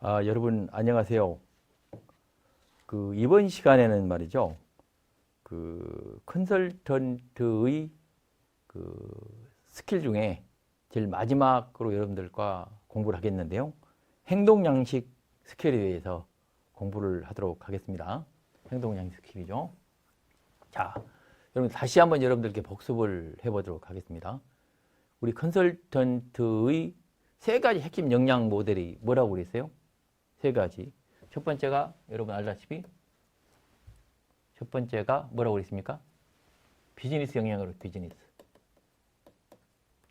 아, 여러분 안녕하세요. 그 이번 시간에는 말이죠. 그 컨설턴트의 그 스킬 중에 제일 마지막으로 여러분들과 공부를 하겠는데요. 행동 양식 스킬에 대해서 공부를 하도록 하겠습니다. 행동 양식 스킬이죠. 자, 여러분 다시 한번 여러분들께 복습을 해 보도록 하겠습니다. 우리 컨설턴트의 세 가지 핵심 역량 모델이 뭐라고 그랬어요? 세 가지. 첫 번째가 여러분 알다시피 첫 번째가 뭐라고 그랬습니까? 비즈니스 역량으로 비즈니스.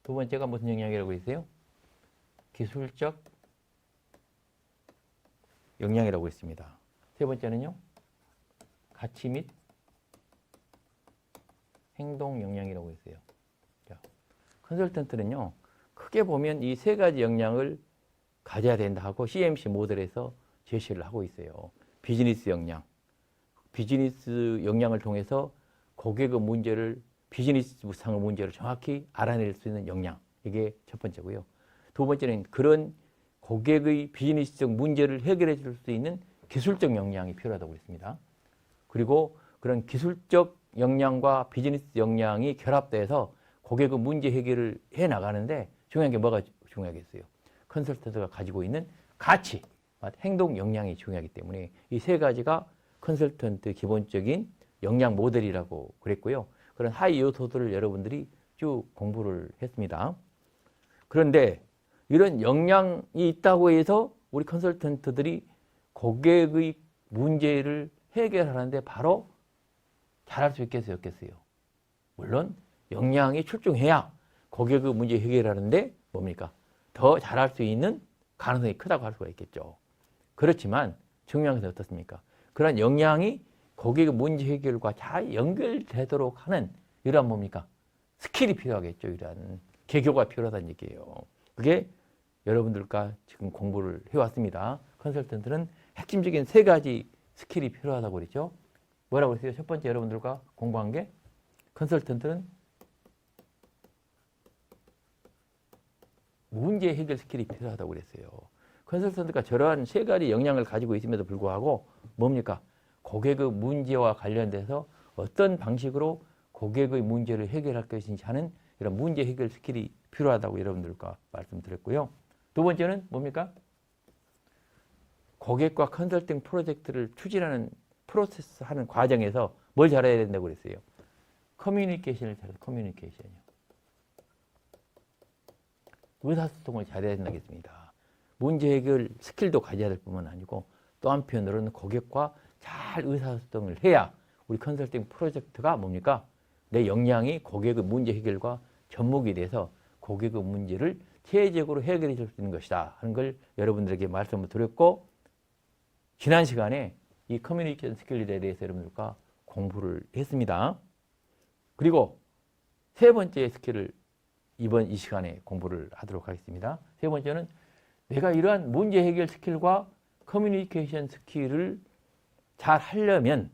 두 번째가 무슨 역량이라고 했어요? 기술적 역량이라고 했습니다. 세 번째는요? 가치 및 행동 역량이라고 했어요. 자, 컨설턴트는요, 크게 보면 이 세 가지 역량을 가져야 된다 하고 CMC 모델에서 제시를 하고 있어요. 비즈니스 역량. 비즈니스 역량을 통해서 고객의 문제를 비즈니스 상의 문제를 정확히 알아낼 수 있는 역량. 이게 첫 번째고요. 두 번째는 그런 고객의 비즈니스적 문제를 해결해 줄 수 있는 기술적 역량이 필요하다고 했습니다. 그리고 그런 기술적 역량과 비즈니스 역량이 결합돼서 고객의 문제 해결을 해 나가는데 중요한 게 뭐가 중요하겠어요? 컨설턴트가 가지고 있는 가치, 행동 역량이 중요하기 때문에 이 세 가지가 컨설턴트 기본적인 역량 모델이라고 그랬고요. 그런 하위 요소들을 여러분들이 쭉 공부를 했습니다. 그런데 이런 역량이 있다고 해서 우리 컨설턴트들이 고객의 문제를 해결하는데 바로 잘할 수 있겠어요, 없겠어요? 물론 역량이 출중해야 고객의 문제 해결하는데 뭡니까? 더 잘할 수 있는 가능성이 크다고 할 수가 있겠죠. 그렇지만 중요한 것은 어떻습니까? 그런 역량이 고객의 문제 해결과 잘 연결되도록 하는 이러한 뭡니까? 스킬이 필요하겠죠. 이러한 개교가 필요하다는 얘기예요. 그게 여러분들과 지금 공부를 해왔습니다. 컨설턴트는 핵심적인 세 가지 스킬이 필요하다고 그랬죠. 뭐라고 그랬어요? 첫 번째 여러분들과 공부한 게 컨설턴트는 문제 해결 스킬이 필요하다고 그랬어요. 컨설턴트가 저러한 세 가지 역량을 가지고 있음에도 불구하고 뭡니까? 고객의 문제와 관련돼서 어떤 방식으로 고객의 문제를 해결할 것인지 하는 이런 문제 해결 스킬이 필요하다고 여러분들과 말씀드렸고요. 두 번째는 뭡니까? 고객과 컨설팅 프로젝트를 추진하는 프로세스 하는 과정에서 뭘 잘해야 된다고 그랬어요? 커뮤니케이션을 잘해 커뮤니케이션이요. 의사소통을 잘해야 된다겠습니다. 문제 해결 스킬도 가져야 될 뿐만 아니고 또 한편으로는 고객과 잘 의사소통을 해야 우리 컨설팅 프로젝트가 뭡니까? 내 역량이 고객의 문제 해결과 접목이 돼서 고객의 문제를 체계적으로 해결해 줄 수 있는 것이다 하는 걸 여러분들에게 말씀을 드렸고 지난 시간에 이 커뮤니케이션 스킬에 대해서 여러분들과 공부를 했습니다. 그리고 세 번째 스킬을 이번 이 시간에 공부를 하도록 하겠습니다. 세 번째는 내가 이러한 문제 해결 스킬과 커뮤니케이션 스킬을 잘 하려면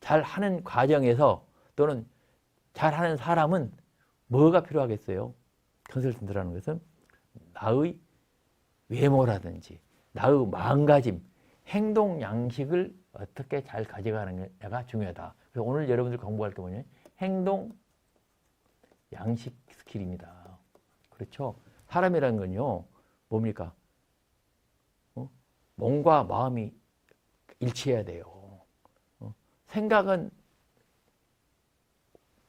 잘 하는 과정에서 또는 잘 하는 사람은 뭐가 필요하겠어요? 컨설턴트라는 것은 나의 외모라든지 나의 마음가짐, 행동 양식을 어떻게 잘 가져가느냐가 중요하다. 그래서 오늘 여러분들 공부할 게 뭐냐면 행동 양식 스킬입니다. 그렇죠? 사람이라는 건요, 뭡니까? 어? 몸과 마음이 일치해야 돼요. 어? 생각은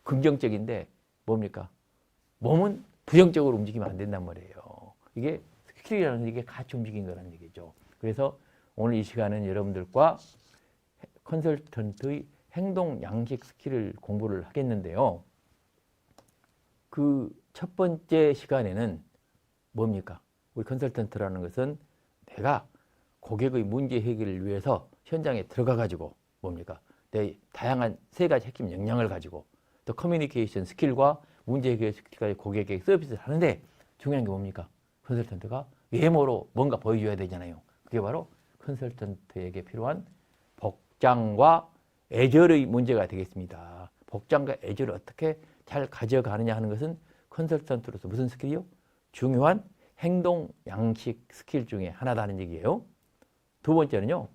긍정적인데 뭡니까? 몸은 부정적으로 움직이면 안 된단 말이에요. 이게 스킬이라는 게 같이 움직인 거라는 얘기죠. 그래서 오늘 이 시간은 여러분들과 컨설턴트의 행동 양식 스킬을 공부를 하겠는데요. 그 첫 번째 시간에는 뭡니까? 우리 컨설턴트라는 것은 내가 고객의 문제 해결을 위해서 현장에 들어가 가지고 뭡니까? 내 다양한 세 가지 핵심 역량을 가지고 또 커뮤니케이션 스킬과 문제 해결 스킬까지 고객에게 서비스를 하는데 중요한 게 뭡니까? 컨설턴트가 외모로 뭔가 보여줘야 되잖아요. 그게 바로 컨설턴트에게 필요한 복장과 애절의 문제가 되겠습니다. 복장과 애절을 어떻게 잘 가져가느냐 하는 것은 컨설턴트로서 무슨 스킬이요? 중요한 행동 양식 스킬 중에 하나다는 얘기예요. 두 번째는요.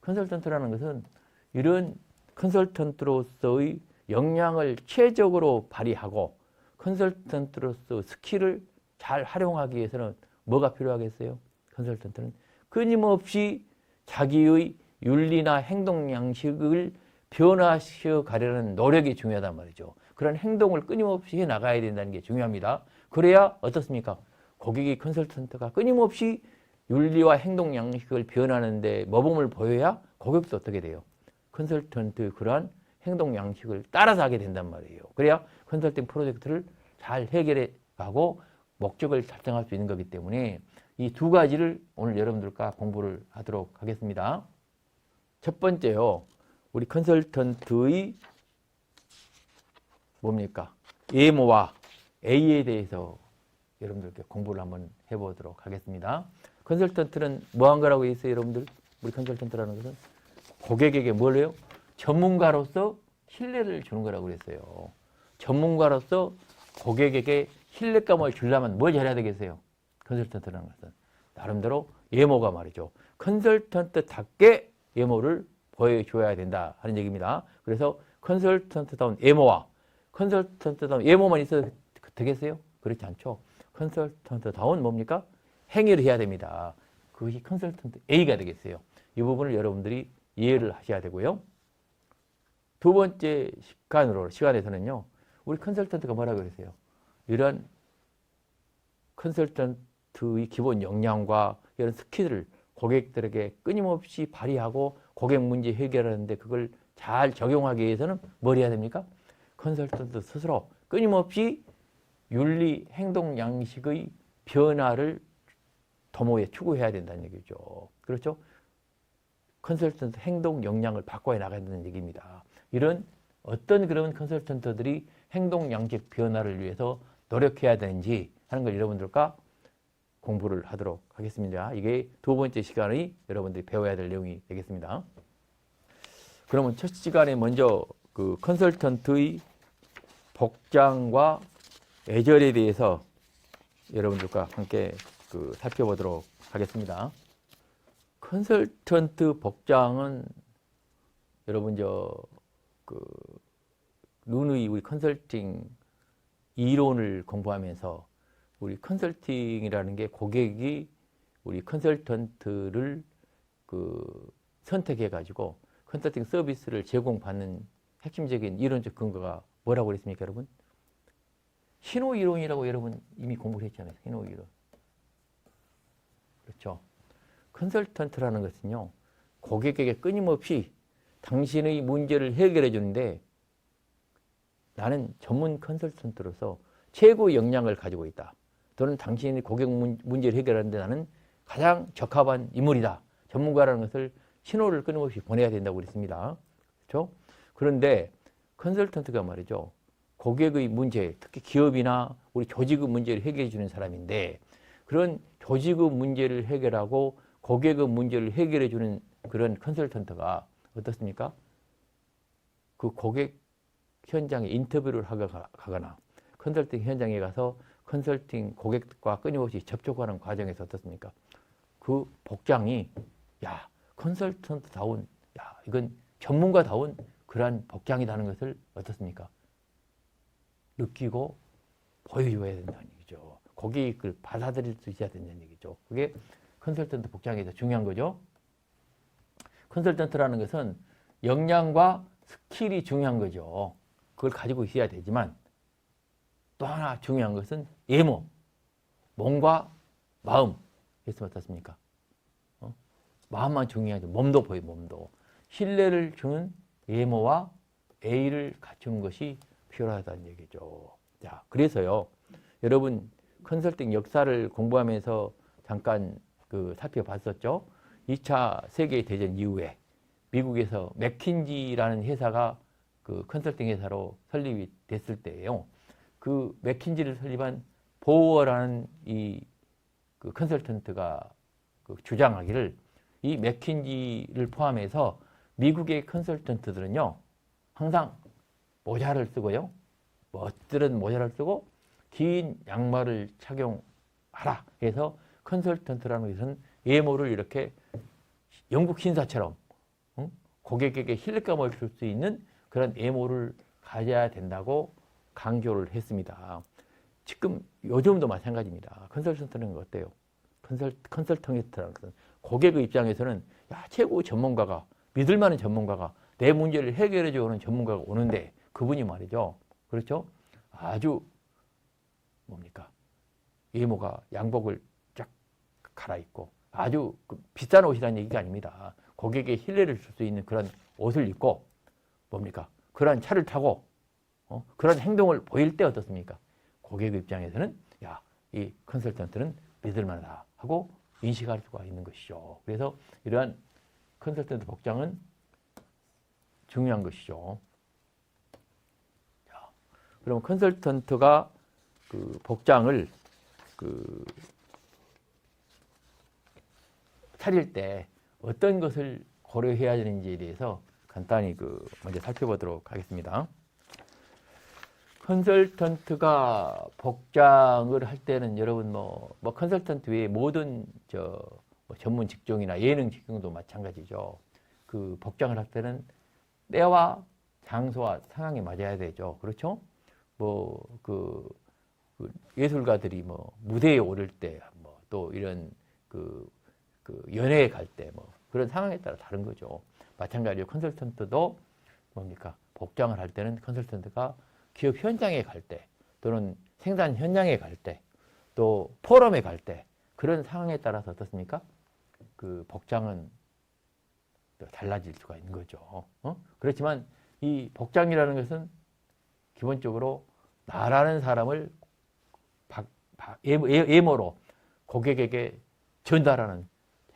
컨설턴트라는 것은 이런 컨설턴트로서의 역량을 최적으로 발휘하고 컨설턴트로서 스킬을 잘 활용하기 위해서는 뭐가 필요하겠어요? 컨설턴트는 끊임없이 자기의 윤리나 행동 양식을 변화시켜 가려는 노력이 중요하단 말이죠. 그런 행동을 끊임없이 해 나가야 된다는 게 중요합니다. 그래야 어떻습니까? 고객이 컨설턴트가 끊임없이 윤리와 행동 양식을 변하는데 모범을 보여야 고객도 어떻게 돼요? 컨설턴트 그러한 행동 양식을 따라서 하게 된단 말이에요. 그래야 컨설팅 프로젝트를 잘 해결해 가고 목적을 달성할 수 있는 거기 때문에 이 두 가지를 오늘 여러분들과 공부를 하도록 하겠습니다. 첫 번째요. 우리 컨설턴트의 뭡니까? 예모와 A에 대해서 여러분들께 공부를 한번 해보도록 하겠습니다. 컨설턴트는 뭐한 거라고 했어요, 여러분들? 우리 컨설턴트라는 것은 고객에게 뭘 해요? 전문가로서 신뢰를 주는 거라고 그랬어요. 전문가로서 고객에게 신뢰감을 주려면 뭘 잘해야 되겠어요? 컨설턴트라는 것은 나름대로 예모가 말이죠. 컨설턴트답게 예모를 보여줘야 된다 하는 얘기입니다. 그래서 컨설턴트다운 예모와 컨설턴트다운 예모만 있어도 되겠어요? 그렇지 않죠. 컨설턴트다운 뭡니까? 행위를 해야 됩니다. 그것이 컨설턴트 A가 되겠어요. 이 부분을 여러분들이 이해를 하셔야 되고요. 두 번째 시간으로 시간에서는요. 우리 컨설턴트가 뭐라고 그랬어요? 이런 컨설턴트의 기본 역량과 이런 스킬을 고객들에게 끊임없이 발휘하고 고객 문제 해결하는데 그걸 잘 적용하기 위해서는 뭘 해야 됩니까? 컨설턴트 스스로 끊임없이 윤리 행동 양식의 변화를 도모에 추구해야 된다는 얘기죠. 그렇죠? 컨설턴트 행동 역량을 바꿔야 되는 얘기입니다. 이런 어떤 그런 컨설턴트들이 행동 양식 변화를 위해서 노력해야 되는지 하는 걸 여러분들과 공부를 하도록 하겠습니다. 이게 두 번째 시간의 여러분들이 배워야 될 내용이 되겠습니다. 그러면 첫 시간에 먼저 그 컨설턴트의 복장과 애절에 대해서 여러분들과 함께 그 살펴보도록 하겠습니다. 컨설턴트 복장은 여러분 저그 누누이 우리 컨설팅 이론을 공부하면서 우리 컨설팅이라는 게 고객이 우리 컨설턴트를 그 선택해 가지고 컨설팅 서비스를 제공받는 핵심적인 이론적 근거가 뭐라고 그랬습니까, 여러분? 신호 이론이라고 여러분 이미 공부를 했잖아요. 신호 이론. 그렇죠. 컨설턴트라는 것은요. 고객에게 끊임없이 당신의 문제를 해결해 주는데 나는 전문 컨설턴트로서 최고의 역량을 가지고 있다. 또는 당신이 고객 문제를 해결하는데 나는 가장 적합한 인물이다. 전문가라는 것을 신호를 끊임없이 보내야 된다고 그랬습니다. 그렇죠? 그런데 컨설턴트가 말이죠. 고객의 문제, 특히 기업이나 우리 조직의 문제를 해결해 주는 사람인데 그런 조직의 문제를 해결하고 고객의 문제를 해결해 주는 그런 컨설턴트가 어떻습니까? 그 고객 현장에 인터뷰를 하거나 컨설팅 현장에 가서 컨설팅 고객과 끊임없이 접촉하는 과정에서 어떻습니까? 그 복장이 야 컨설턴트다운 야 이건 전문가다운 그러한 복장이라는 것을 어떻습니까? 느끼고 보여줘야 된다는 얘기죠. 고객이 그걸 받아들일 수 있어야 된다는 얘기죠. 그게 컨설턴트 복장이 더 중요한 거죠. 컨설턴트라는 것은 역량과 스킬이 중요한 거죠. 그걸 가지고 있어야 되지만 또 하나 중요한 것은 예모, 몸과 마음. 그래서 어떻습니까? 어? 마음만 중요하죠. 몸도 보여, 몸도. 신뢰를 주는 예모와 A를 갖춘 것이 필요하다는 얘기죠. 자, 그래서요. 여러분 컨설팅 역사를 공부하면서 잠깐 그 살펴봤었죠. 2차 세계 대전 이후에 미국에서 맥킨지라는 회사가 그 컨설팅 회사로 설립이 됐을 때예요. 그 맥킨지를 설립한 보어라는 이 그 컨설턴트가 그 주장하기를 이 맥킨지를 포함해서 미국의 컨설턴트들은요 항상 모자를 쓰고요 멋들은 모자를 쓰고 긴 양말을 착용하라 해서 컨설턴트라는 것은 예모를 이렇게 영국 신사처럼 응? 고객에게 신뢰감을 줄 수 있는 그런 외모를 가져야 된다고 강조를 했습니다. 지금 요즘도 마찬가지입니다. 컨설턴트는 어때요? 컨설, 컨설턴트라는 것은 고객의 입장에서는 야, 최고 전문가가 믿을 만한 전문가가 내 문제를 해결해 주는 전문가가 오는데 그분이 말이죠. 그렇죠? 아주 뭡니까? 외모가 양복을 쫙 갈아입고 아주 그 비싼 옷이라는 얘기가 아닙니다. 고객의 신뢰를 줄 수 있는 그런 옷을 입고 뭡니까? 그런 차를 타고 어? 그런 행동을 보일 때 어떻습니까? 고객 입장에서는 야, 이 컨설턴트는 믿을 만하다 하고 인식할 수가 있는 것이죠. 그래서 이러한 컨설턴트 복장은 중요한 것이죠. 자, 그럼 컨설턴트가 그 복장을 그 차릴 때 어떤 것을 고려해야 되는지에 대해서 간단히 그 먼저 살펴보도록 하겠습니다. 컨설턴트가 복장을 할 때는 여러분 뭐, 뭐 컨설턴트 외에 모든 저 뭐 전문 직종이나 예능 직종도 마찬가지죠. 그 복장을 할 때는 때와 장소와 상황에 맞아야 되죠. 그렇죠? 뭐그 그 예술가들이 뭐 무대에 오를 때 뭐 또 이런 그, 그 연애에 갈 때 뭐 그런 상황에 따라 다른 거죠. 마찬가지로 컨설턴트도 뭡니까? 복장을 할 때는 컨설턴트가 기업 현장에 갈 때 또는 생산 현장에 갈 때 또 포럼에 갈 때 그런 상황에 따라서 어떻습니까? 그 복장은 또 달라질 수가 있는 거죠. 어? 그렇지만 이 복장이라는 것은 기본적으로 나라는 사람을 박- 박- 외모- 외모로 고객에게 전달하는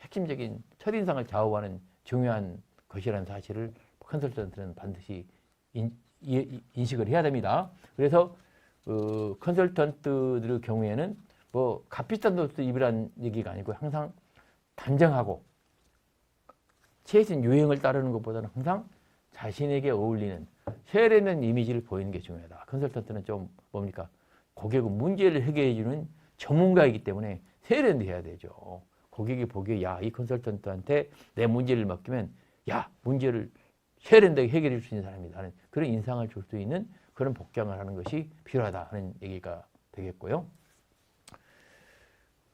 핵심적인 첫인상을 좌우하는 중요한 것이라는 사실을 컨설턴트는 반드시 인, 이- 인식을 해야 됩니다. 그래서 어, 컨설턴트들의 경우에는 뭐 값비싼 옷을 입으라는 얘기가 아니고 항상 단정하고 최신 유행을 따르는 것보다는 항상 자신에게 어울리는 세련된 이미지를 보이는 게 중요하다. 컨설턴트는 좀 뭡니까? 고객의 문제를 해결해 주는 전문가이기 때문에 세련돼야 되죠. 고객이 보기에 야, 이 컨설턴트한테 내 문제를 맡기면 야, 문제를 세련되게 해결해 줄 수 있는 사람이다 하는 그런 인상을 줄 수 있는 그런 복장을 하는 것이 필요하다 하는 얘기가 되겠고요.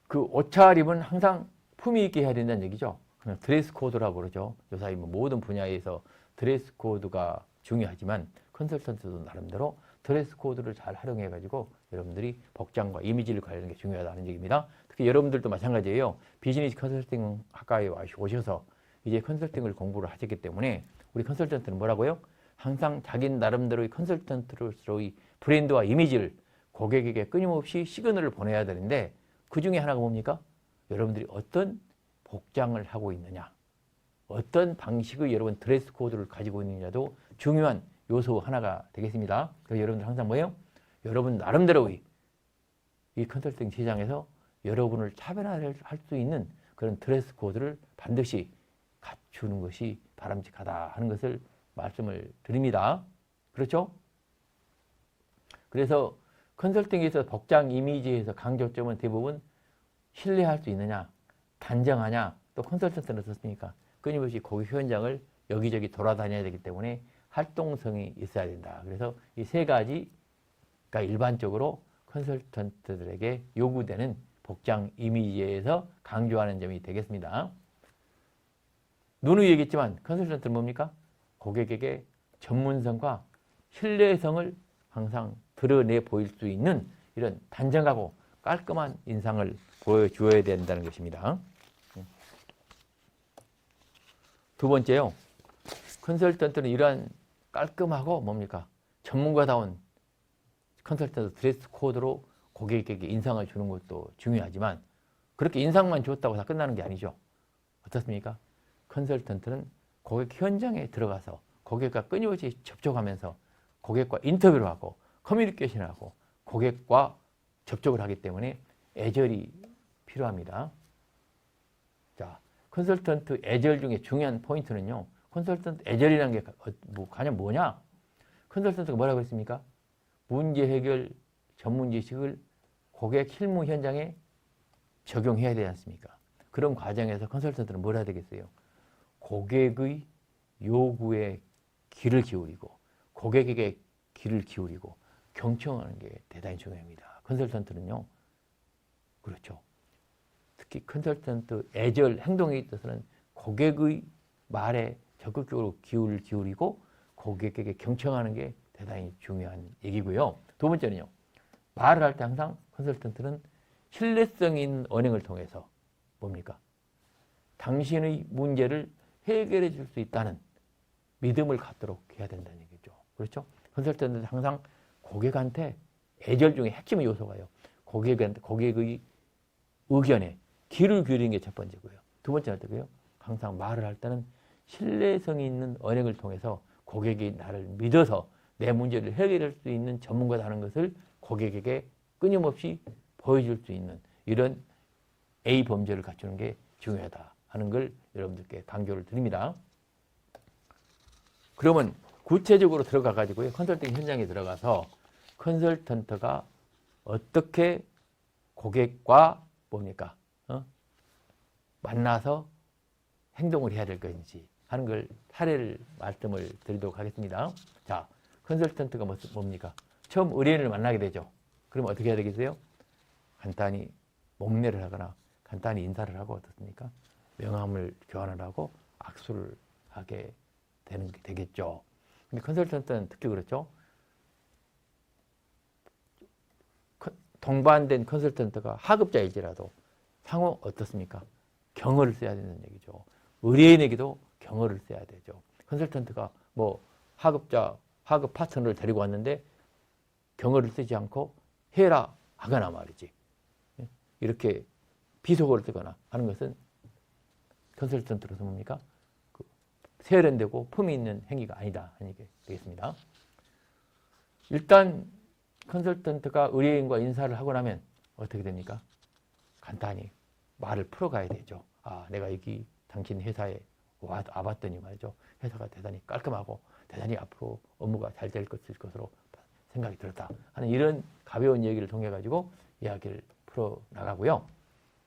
그 옷차림은 항상 품위 있게 해야 된다는 얘기죠. 그냥 드레스 코드라고 그러죠. 요사이 뭐 모든 분야에서 드레스 코드가 중요하지만 컨설턴트도 나름대로 드레스 코드를 잘 활용해 가지고 여러분들이 복장과 이미지를 관리하는 게 중요하다는 얘기입니다. 특히 여러분들도 마찬가지예요. 비즈니스 컨설팅 학과에 오셔서 이제 컨설팅을 공부를 하셨기 때문에 우리 컨설턴트는 뭐라고요? 항상 자기 나름대로의 컨설턴트로서의 브랜드와 이미지를 고객에게 끊임없이 시그널을 보내야 되는데 그 중에 하나가 뭡니까? 여러분들이 어떤 복장을 하고 있느냐, 어떤 방식의 여러분 드레스 코드를 가지고 있느냐도 중요한 요소 하나가 되겠습니다. 그래서 여러분들 항상 뭐예요? 여러분 나름대로의 이 컨설팅 시장에서 여러분을 차별화할 수 있는 그런 드레스 코드를 반드시 갖추는 것이 바람직하다 하는 것을 말씀을 드립니다. 그렇죠? 그래서 컨설팅에서 복장 이미지에서 강조점은 대부분 신뢰할 수 있느냐, 단정하냐, 또 컨설턴트는 어떻습니까? 끊임없이 고객 현장을 여기저기 돌아다녀야 되기 때문에 활동성이 있어야 된다. 그래서 이 세 가지가 일반적으로 컨설턴트들에게 요구되는 복장 이미지에서 강조하는 점이 되겠습니다. 누누이 얘기했지만 컨설턴트는 뭡니까? 고객에게 전문성과 신뢰성을 항상 드러내 보일 수 있는 이런 단정하고 깔끔한 인상을 보여주어야 된다는 것입니다. 두 번째요. 컨설턴트는 이러한 깔끔하고 뭡니까? 전문가다운 컨설턴트 드레스 코드로 고객에게 인상을 주는 것도 중요하지만 그렇게 인상만 줬다고 다 끝나는 게 아니죠. 어떻습니까? 컨설턴트는 고객 현장에 들어가서 고객과 끊임없이 접촉하면서 고객과 인터뷰를 하고 커뮤니케이션을 하고 고객과 접촉을 하기 때문에 애절이 필요합니다. 자, 컨설턴트 애절 중에 중요한 포인트는요. 컨설턴트 애절이라는 게 어, 뭐, 과연 뭐냐? 컨설턴트가 뭐라고 했습니까? 문제 해결 전문 지식을 고객 실무 현장에 적용해야 되지 않습니까? 그런 과정에서 컨설턴트는 뭘 해야 되겠어요? 고객의 요구에 귀를 기울이고 고객에게 귀를 기울이고 경청하는 게 대단히 중요합니다. 컨설턴트는요. 그렇죠. 특히 컨설턴트 애절 행동에 있어서는 고객의 말에 적극적으로 기울을 기울이고 고객에게 경청하는 게 대단히 중요한 얘기고요. 두 번째는요. 말을 할 때 항상 컨설턴트는 신뢰성 있는 언행을 통해서 뭡니까? 당신의 문제를 해결해 줄 수 있다는 믿음을 갖도록 해야 된다는 얘기죠. 그렇죠? 컨설턴트는 항상 고객한테 애절 중에 핵심의 요소가요. 고객한테, 고객의 의견에 귀를 기울이는 게 첫 번째고요. 두 번째는 어떻게요? 항상 말을 할 때는 신뢰성이 있는 언행을 통해서 고객이 나를 믿어서 내 문제를 해결할 수 있는 전문가다는 것을 고객에게 끊임없이 보여줄 수 있는 이런 A 범죄를 갖추는 게 중요하다 하는 걸 여러분들께 강조를 드립니다. 그러면 구체적으로 들어가 가지고요. 컨설팅 현장에 들어가서 컨설턴트가 어떻게 고객과 뭡니까? 어? 만나서 행동을 해야 될 것인지 하는 걸 사례를 말씀을 드리도록 하겠습니다. 자, 컨설턴트가 뭐- 뭡니까? 처음 의뢰인을 만나게 되죠. 그럼 어떻게 해야 되겠어요? 간단히 목례를 하거나 간단히 인사를 하고 어떻습니까? 명함을 교환을 하고 악수를 하게 되는 게 되겠죠. 근데 컨설턴트는 특히 그렇죠. 컨- 동반된 컨설턴트가 하급자일지라도 상호 어떻습니까? 경어를 써야 되는 얘기죠. 의뢰인에게도 경어를 써야 되죠. 컨설턴트가 뭐 하급자, 하급 파트너를 데리고 왔는데 경어를 쓰지 않고 해라 하거나 말이지. 예? 이렇게 비속어를 쓰거나 하는 것은 컨설턴트로서 뭡니까? 그 세련되고 품이 있는 행위가 아니다 하는 얘기 되겠습니다. 일단 컨설턴트가 의뢰인과 인사를 하고 나면 어떻게 됩니까? 간단히 말을 풀어가야 되죠. 아, 내가 여기 당신 회사에 와, 와봤더니 말이죠. 회사가 대단히 깔끔하고 대단히 앞으로 업무가 잘 될 것일 것으로 생각이 들었다 하는 이런 가벼운 얘기를 통해 가지고 이야기를 풀어 나가고요.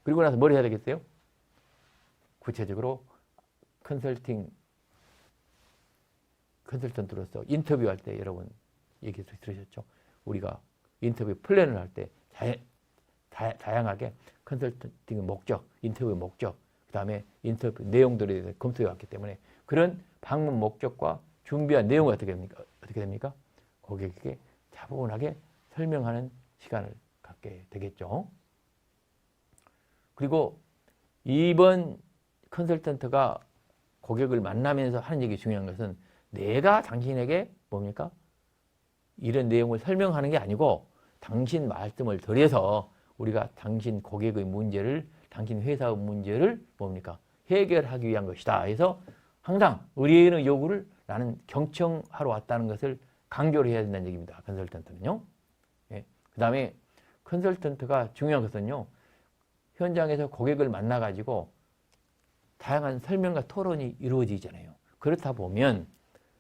그리고 나서 뭘 해야 되겠어요? 구체적으로 컨설팅 컨설턴트로서 인터뷰할 때 여러분 얘기 들으셨죠? 우리가 인터뷰 플랜을 할 때 다양하게 컨설팅의 목적, 인터뷰의 목적, 그 다음에 인터뷰 내용들에 대해서 검토해 왔기 때문에 그런 방문 목적과 준비한 내용이 어떻게 됩니까? 어떻게 됩니까? 고객에게 차분하게 설명하는 시간을 갖게 되겠죠. 그리고 이번 컨설턴트가 고객을 만나면서 하는 얘기 중요한 것은 내가 당신에게 뭡니까? 이런 내용을 설명하는 게 아니고 당신 말씀을 들여서 우리가 당신 고객의 문제를 당신 회사의 문제를 뭡니까? 해결하기 위한 것이다. 해서 항상 의뢰인의 요구를 나는 경청하러 왔다는 것을 강조를 해야 된다는 얘기입니다. 컨설턴트는요. 예. 그 다음에 컨설턴트가 중요한 것은요. 현장에서 고객을 만나가지고 다양한 설명과 토론이 이루어지잖아요. 그렇다 보면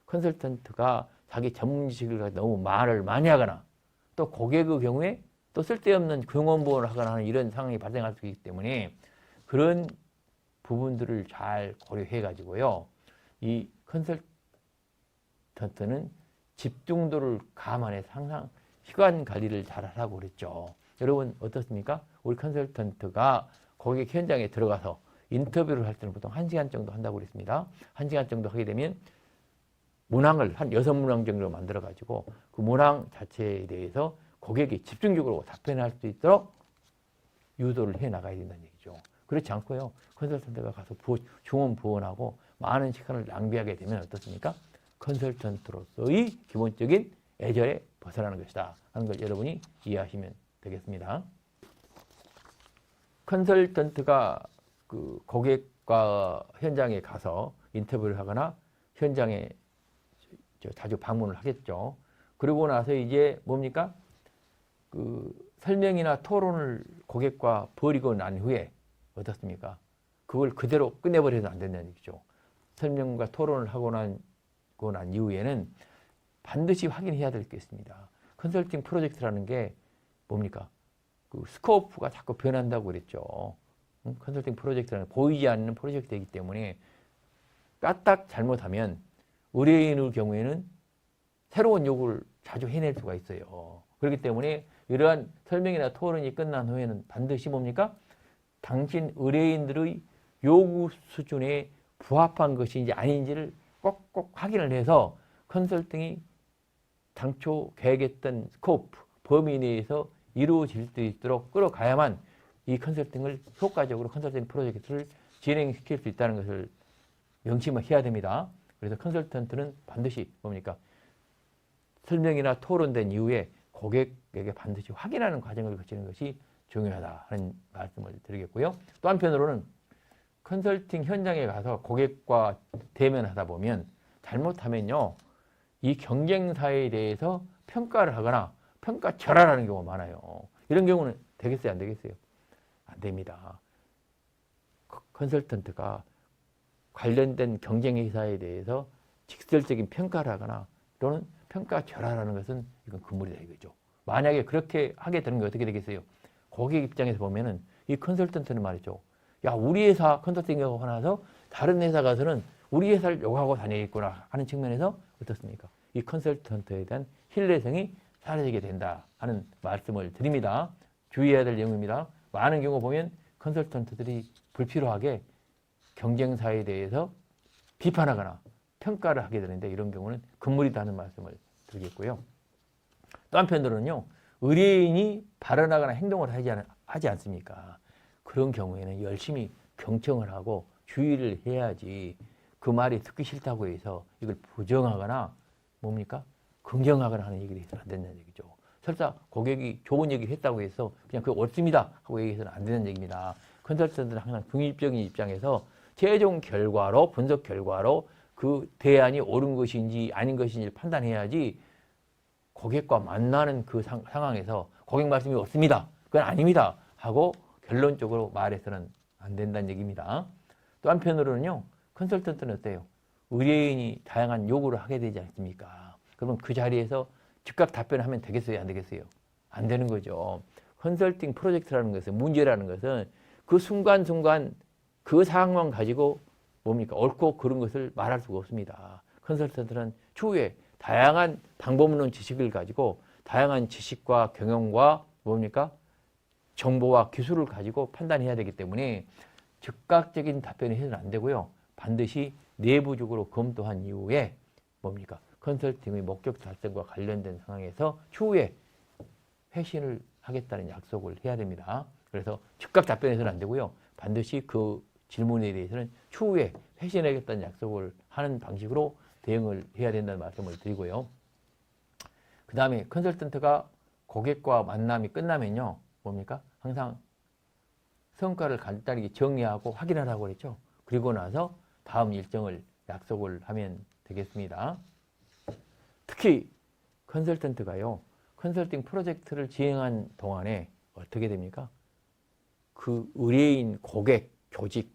컨설턴트가 자기 전문 지식을 너무 말을 많이 하거나 또 고객의 경우에 또 쓸데없는 경험보호를 하거나 하는 이런 상황이 발생할 수 있기 때문에 그런 부분들을 잘 고려해 가지고요. 이 컨설턴트는 집중도를 감안해서 항상 시간 관리를 잘 하라고 그랬죠. 여러분 어떻습니까? 우리 컨설턴트가 고객 현장에 들어가서 인터뷰를 할 때는 보통 1시간 정도 한다고 그랬습니다. 1시간 정도 하게 되면 문항을 한 여섯 문항 정도 만들어 가지고 그 문항 자체에 대해서 고객이 집중적으로 답변할 수 있도록 유도를 해 나가야 된다는 얘기죠. 그렇지 않고요. 컨설턴트가 가서 부어, 중원 부원하고 많은 시간을 낭비하게 되면 어떻습니까? 컨설턴트로서의 기본적인 애절에 벗어나는 것이다 하는 걸 여러분이 이해하시면 되겠습니다. 컨설턴트가 그 고객과 현장에 가서 인터뷰를 하거나 현장에 자주 방문을 하겠죠. 그러고 나서 이제 뭡니까? 그 설명이나 토론을 고객과 벌이고 난 후에 어떻습니까? 그걸 그대로 끝내버려도 안 된다는 얘기죠. 설명과 토론을 하고 난, 하고 난 이후에는 반드시 확인해야 될 게 있습니다. 컨설팅 프로젝트라는 게 뭡니까? 그 스코프가 자꾸 변한다고 그랬죠. 응? 컨설팅 프로젝트라는 보이지 않는 프로젝트이기 때문에 까딱 잘못하면 의뢰인의 경우에는 새로운 요구를 자주 해낼 수가 있어요. 그렇기 때문에 이러한 설명이나 토론이 끝난 후에는 반드시 뭡니까? 당신 의뢰인들의 요구 수준에 부합한 것인지 아닌지를 꼭꼭 확인을 해서 컨설팅이 당초 계획했던 스코프, 범위 내에서 이루어질 수 있도록 끌어가야만 이 컨설팅을 효과적으로 컨설팅 프로젝트를 진행시킬 수 있다는 것을 명심을 해야 됩니다. 그래서 컨설턴트는 반드시 뭡니까? 설명이나 토론된 이후에 고객 에게 반드시 확인하는 과정을 거치는 것이 중요하다 하는 말씀을 드리겠고요. 또 한편으로는 컨설팅 현장에 가서 고객과 대면하다 보면 잘못하면요. 이 경쟁사에 대해서 평가를 하거나 평가 절하라는 경우가 많아요. 이런 경우는 되겠어요? 안 되겠어요? 안 됩니다. 컨- 컨설턴트가 관련된 경쟁회사에 대해서 직설적인 평가를 하거나 또는 평가 절하라는 것은 이건 금물이다 이거죠. 만약에 그렇게 하게 되는 게 어떻게 되겠어요? 고객 입장에서 보면은 이 컨설턴트는 말이죠. 야, 우리 회사 컨설팅하고 나서 다른 회사 가서는 우리 회사를 욕하고 다니겠구나 하는 측면에서 어떻습니까? 이 컨설턴트에 대한 신뢰성이 사라지게 된다 하는 말씀을 드립니다. 주의해야 될 내용입니다. 많은 경우 보면 컨설턴트들이 불필요하게 경쟁사에 대해서 비판하거나 평가를 하게 되는데 이런 경우는 금물이다 하는 말씀을 드리겠고요. 또 한편으로는요. 의뢰인이 발언하거나 행동을 하지, 않, 하지 않습니까? 그런 경우에는 열심히 경청을 하고 주의를 해야지 그 말이 듣기 싫다고 해서 이걸 부정하거나 뭡니까? 긍정하거나 하는 얘기를 해서는 안 된다는 얘기죠. 설사 고객이 좋은 얘기를 했다고 해서 그냥 그거 옳습니다 하고 얘기해서는 안 되는 얘기입니다. 컨설턴트는 항상 중립적인 입장에서 최종 결과로 분석 결과로 그 대안이 옳은 것인지 아닌 것인지 판단해야지 고객과 만나는 그 상, 상황에서 고객 말씀이 없습니다. 그건 아닙니다. 하고 결론적으로 말해서는 안 된다는 얘기입니다. 또 한편으로는요, 컨설턴트는 어때요? 의뢰인이 다양한 요구를 하게 되지 않습니까? 그러면 그 자리에서 즉각 답변을 하면 되겠어요? 안 되겠어요? 안 되는 거죠. 컨설팅 프로젝트라는 것은, 문제라는 것은 그 순간순간 그 상황만 가지고 뭡니까? 옳고 그른 것을 말할 수가 없습니다. 컨설턴트는 추후에 다양한 방법론 지식을 가지고 다양한 지식과 경영과 뭡니까? 정보와 기술을 가지고 판단해야 되기 때문에 즉각적인 답변을 해서는 안 되고요. 반드시 내부적으로 검토한 이후에 뭡니까? 컨설팅의 목적 달성과 관련된 상황에서 추후에 회신을 하겠다는 약속을 해야 됩니다. 그래서 즉각 답변해서는 안 되고요. 반드시 그 질문에 대해서는 추후에 회신하겠다는 약속을 하는 방식으로 대응을 해야 된다는 말씀을 드리고요. 그 다음에 컨설턴트가 고객과 만남이 끝나면요. 뭡니까? 항상 성과를 간단히 정리하고 확인하라고 그랬죠. 그리고 나서 다음 일정을 약속을 하면 되겠습니다. 특히 컨설턴트가요. 컨설팅 프로젝트를 진행한 동안에 어떻게 됩니까? 그 의뢰인, 고객, 조직,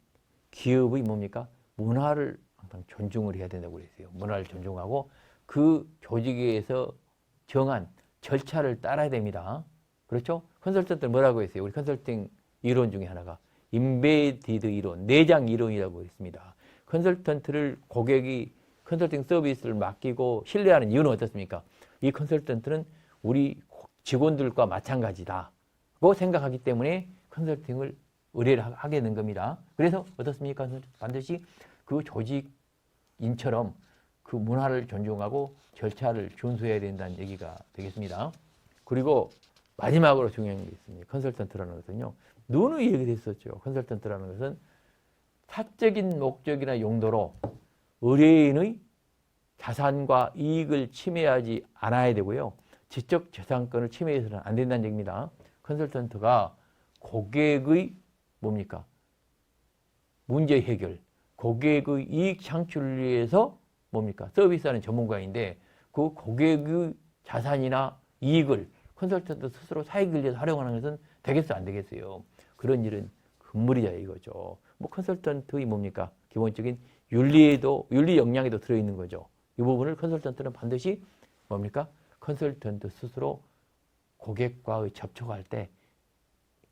기업의 뭡니까? 문화를 항상 존중을 해야 된다고 그랬어요. 문화를 존중하고 그 조직에서 정한 절차를 따라야 됩니다. 그렇죠? 컨설턴트 뭐라고 했어요? 우리 컨설팅 이론 중에 하나가 인베디드 이론, 내장 이론이라고 했습니다. 컨설턴트를 고객이 컨설팅 서비스를 맡기고 신뢰하는 이유는 어떻습니까? 이 컨설턴트는 우리 직원들과 마찬가지다고 생각하기 때문에 컨설팅을 의뢰를 하- 하게 된 겁니다. 그래서 어떻습니까? 반드시 그 조직인처럼 그 문화를 존중하고 절차를 준수해야 된다는 얘기가 되겠습니다. 그리고 마지막으로 중요한 게 있습니다. 컨설턴트라는 것은요. 누누이 얘기했었죠. 컨설턴트라는 것은 사적인 목적이나 용도로 의뢰인의 자산과 이익을 침해하지 않아야 되고요. 지적 재산권을 침해해서는 안 된다는 얘기입니다. 컨설턴트가 고객의 뭡니까? 문제 해결, 고객의 이익 창출을 위해서 뭡니까? 서비스하는 전문가인데 그 고객의 자산이나 이익을 컨설턴트 스스로 사익을 위해서 활용하는 것은 되겠어요? 안 되겠어요? 그런 일은 금물이자 이거죠. 뭐 컨설턴트의 뭡니까? 기본적인 윤리에도, 윤리 역량에도 들어 있는 거죠. 이 부분을 컨설턴트는 반드시 뭡니까? 컨설턴트 스스로 고객과의 접촉할 때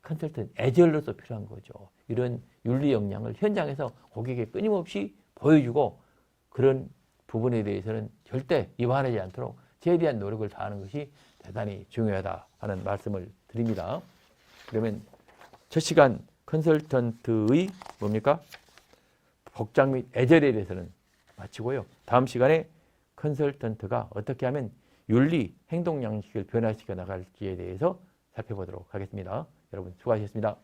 컨설턴트 애절로서 필요한 거죠. 이런 윤리 역량을 현장에서 고객에게 끊임없이 보여주고 그런 부분에 대해서는 절대 위반하지 않도록 최대한 노력을 다하는 것이 대단히 중요하다 하는 말씀을 드립니다. 그러면 첫 시간 컨설턴트의 뭡니까? 복장 및 애절에 대해서는 마치고요. 다음 시간에 컨설턴트가 어떻게 하면 윤리, 행동 양식을 변화시켜 나갈지에 대해서 살펴보도록 하겠습니다. 여러분 수고하셨습니다.